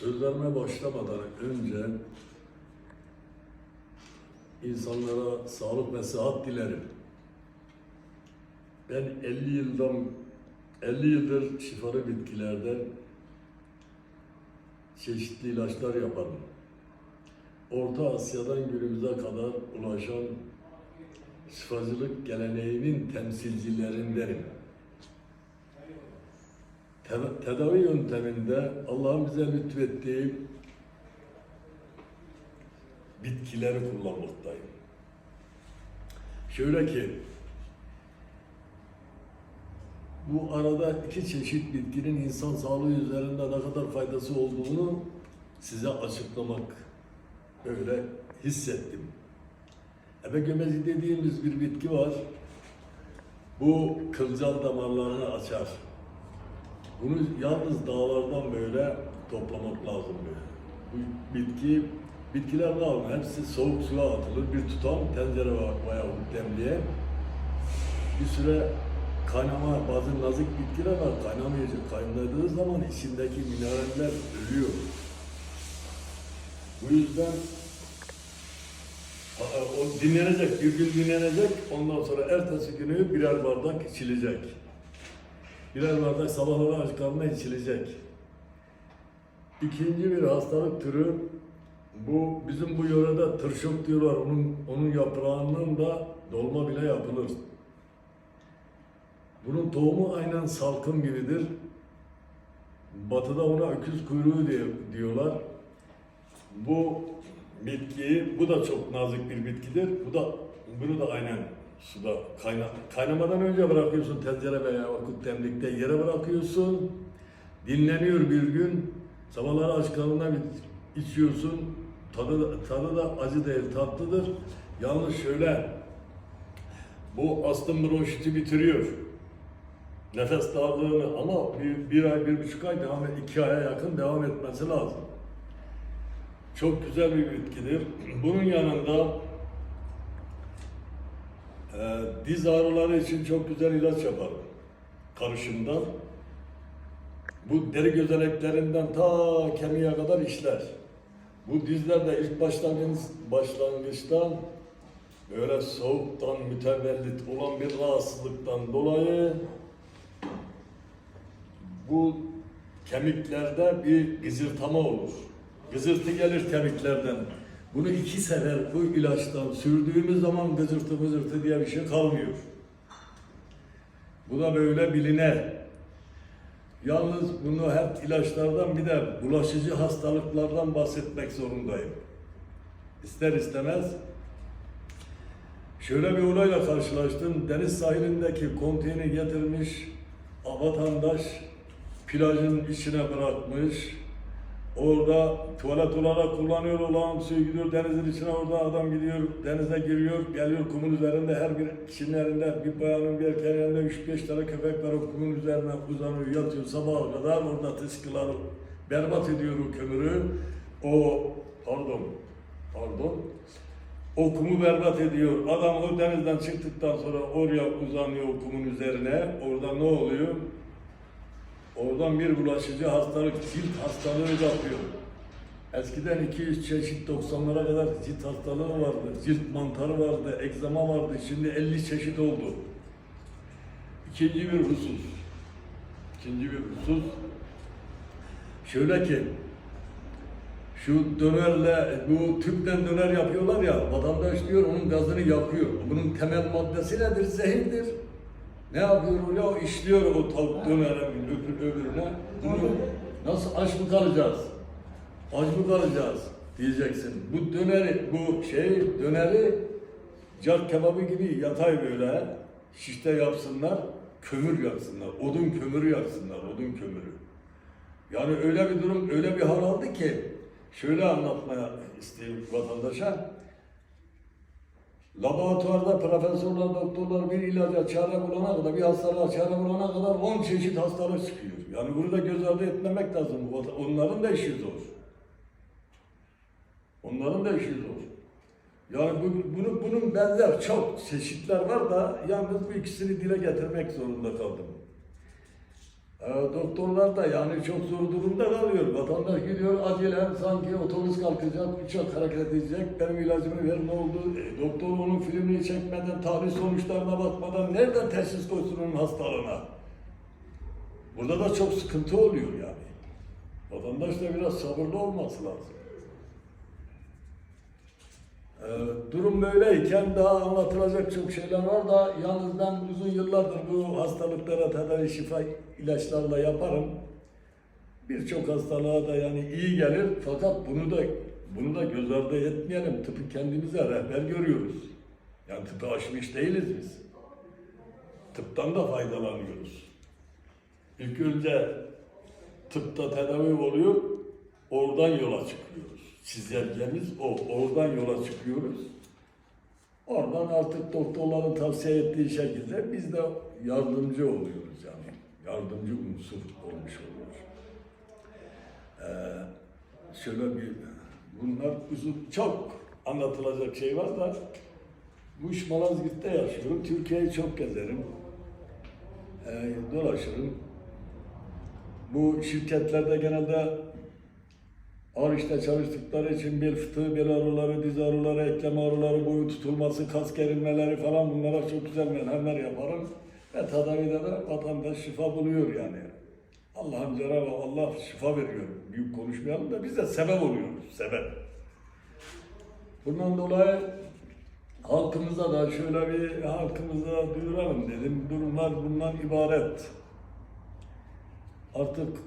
Sözlerime başlamadan önce insanlara sağlık ve sıhhat dilerim. Ben 50 yıldan 50 yıldır şifalı bitkilerden çeşitli ilaçlar yaparım. Orta Asya'dan günümüze kadar ulaşan şifacılık geleneğinin temsilcilerindenim. Te- tedavi yönteminde Allah'ın bize lütfettiği bitkileri kullanmaktayım. Şöyle ki, bu arada iki çeşit bitkinin insan sağlığı üzerinde ne kadar faydası olduğunu size açıklamak öyle hissettim. Ebe gömezi dediğimiz bir bitki var. Bu kılcal damarlarını açar. Bunu yalnız dağlardan böyle toplamak lazım böyle. Bu bitki, bitkiler ne yapar? Hepsi soğuk suya atılır. Bir tutam tencere veya demliğe. Bir süre kaynama, bazı nazik bitkiler var. Kaynamayacak. Kaynadığı zaman içindeki mineraller ölüyor. Bu yüzden o dinlenecek, bir gün dinlenecek. Ondan sonra ertesi günü birer bardak içilecek. Birer bardak sabahları aç karnına içilecek. İkinci bir hastalık türü bu bizim bu yörede tırşok diyorlar. Onun onun yaprağından da dolma bile yapılır. Bunun tohumu aynen salkım gibidir. Batıda ona öküz kuyruğu diye, diyorlar. Bu bitkiyi, bu da çok nazik bir bitkidir. Bu da bunu da aynen suda kayna, kaynamadan önce bırakıyorsun tencere veya vakit demlikte yere bırakıyorsun. Dinleniyor bir gün. Sabahları aç karnına içiyorsun. Tadı, tadı da acı değil, tatlıdır. Yalnız şöyle, bu astım bronşiti bitiriyor. Nefes darlığını ama bir, bir ay, bir buçuk ay devam et, iki aya yakın devam etmesi lazım. Çok güzel bir bitkidir. Bunun yanında e, diz ağrıları için çok güzel ilaç yaparım. Karışımdan. Bu deri gözeneklerinden ta kemiğe kadar işler. Bu dizlerde ilk başlangıç, başlangıçta böyle soğuktan mütevellit olan bir rahatsızlıktan dolayı bu kemiklerde bir gızırtama olur. Gızırtı gelir kemiklerden. Bunu iki sefer bu ilaçtan sürdüğümüz zaman gızırtı gızırtı diye bir şey kalmıyor. Bu da böyle biliner. Yalnız bunu hep ilaçlardan bir de bulaşıcı hastalıklardan bahsetmek zorundayım. İster istemez şöyle bir olayla karşılaştım. Deniz sahilindeki konteyni getirmiş vatandaş plajın içine bırakmış. Orada tuvalet olarak kullanıyor olan suyu gidiyor denizin içine orada adam gidiyor denize giriyor geliyor kumun üzerinde her bir kişinin elinde bir bayanın bir erkeğin elinde 3-5 tane köpek var o kumun üzerine uzanıyor yatıyor sabaha kadar orada tıskıları berbat ediyor o kömürü o pardon pardon o kumu berbat ediyor. Adam o denizden çıktıktan sonra oraya uzanıyor o kumun üzerine. Orada ne oluyor? Oradan bir bulaşıcı hastalık, cilt hastalığı yapıyor. Eskiden 200 çeşit 90'lara kadar cilt hastalığı vardı. Cilt mantarı vardı, egzama vardı. Şimdi 50 çeşit oldu. İkinci bir husus. İkinci bir husus. Şöyle ki, şu dönerle, bu tüpten döner yapıyorlar ya, vatandaş diyor onun gazını yakıyor. Bunun temel maddesi nedir? Zehirdir. Ne yapıyor? O işliyor o tavuk dönere öbür, öbürüne. Bunu nasıl aç mı kalacağız? Aç mı kalacağız diyeceksin. Bu döneri, bu şey döneri car kebabı gibi yatay böyle şişte yapsınlar, kömür yaksınlar, odun kömürü yaksınlar, odun kömürü. Yani öyle bir durum, öyle bir hal aldı ki şöyle anlatmaya isteyeyim vatandaşa. Laboratuvarda profesörler, doktorlar bir ilaca çare bulana kadar, bir hastalığa çare bulana kadar 10 çeşit hastalık çıkıyor. Yani bunu da göz ardı etmemek lazım. Onların da işi zor. Onların da işi zor. Yani bu, bunu, bunun benzer çok çeşitler var da yalnız bu ikisini dile getirmek zorunda kaldım. E, doktorlar da yani çok zor durumda kalıyor. Vatandaş gidiyor acilen sanki otobüs kalkacak, uçak hareket edecek. Benim ilacımı ver ne oldu? E, doktor onun filmini çekmeden, tahlil sonuçlarına bakmadan nereden teşhis koysun onun hastalığına? Burada da çok sıkıntı oluyor yani. Vatandaş da biraz sabırlı olması lazım. Ee, durum böyleyken daha anlatılacak çok şeyler var da yalnız ben uzun yıllardır bu hastalıklara tedavi şifa ilaçlarla yaparım. Birçok hastalığa da yani iyi gelir fakat bunu da bunu da göz ardı etmeyelim. Tıpı kendimize rehber görüyoruz. Yani tıpı aşmış değiliz biz. Tıptan da faydalanıyoruz. İlk önce tıpta tedavi oluyor, oradan yola çıkıyoruz. Çizelgemiz o, oradan yola çıkıyoruz. Oradan artık doktorların tavsiye ettiği şekilde biz de yardımcı oluyoruz yani. Yardımcı unsur olmuş oluyoruz. Ee, şöyle bir, bunlar uzun, çok anlatılacak şey var da Muş Malazgirt'te yaşıyorum. Türkiye'yi çok gezerim. Ee, dolaşırım. Bu şirketlerde genelde ağır işte çalıştıkları için bel fıtığı, bel ağrıları, diz ağrıları, eklem ağrıları, boyun tutulması, kas gerilmeleri falan bunlara çok güzel merhemler yaparım. Ve tedavide de vatandaş şifa buluyor yani. Allah'ın Cenab-ı Allah şifa veriyor. Büyük konuşmayalım da biz de sebep oluyoruz, sebep. Bundan dolayı halkımıza da şöyle bir halkımıza duyuralım dedim. Durumlar bundan ibaret. Artık